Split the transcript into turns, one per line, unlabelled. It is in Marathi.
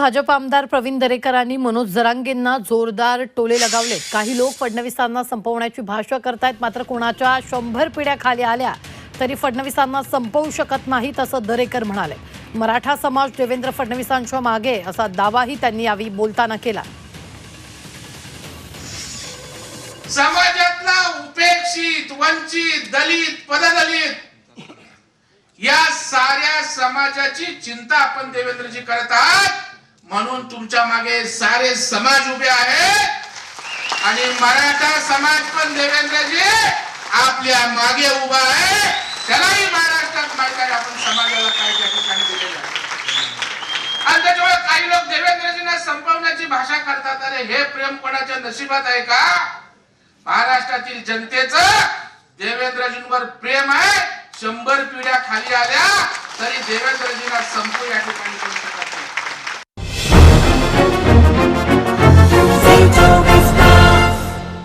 भाजप आमदार प्रवीण दरेकरांनी मनोज जरांगेंना जोरदार टोले लगावले. काही लोक फडणवीसांना संपवण्याची भाषा करतायत. मात्र कोणाच्या शंभर पिढ्या खाली आल्या तरी फडणवीसांना संपवू शकत नाहीत असं दरेकर म्हणाले. मराठा समाज देवेंद्र फडणवीसांच्या मागे असा दावाही त्यांनी यावेळी बोलताना केला.
समाजातला उपेक्षित वंचित दलित पददलित या साऱ्या समाजाची चिंता आपण देवेंद्रजी करत आहात. म्हणून तुमच्या मागे सारे समाज उभे आहे. आणि मराठा समाज पण देवेंद्रजी आपल्या मागे उभा आहे. त्यालाही महाराष्ट्रात माहिती आहे आपण समाजाला काय त्या ठिकाणी दिलेलं आणि त्याच्यामुळे काही लोक देवेंद्रजींना संपवण्याची भाषा करतात. अरे हे प्रेम कोणाच्या नशिबात आहे का? महाराष्ट्रातील जनतेच देवेंद्रजींवर प्रेम आहे. शंभर पिढ्या खाली आल्या तरी देवेंद्रजींना संपू या ठिकाणी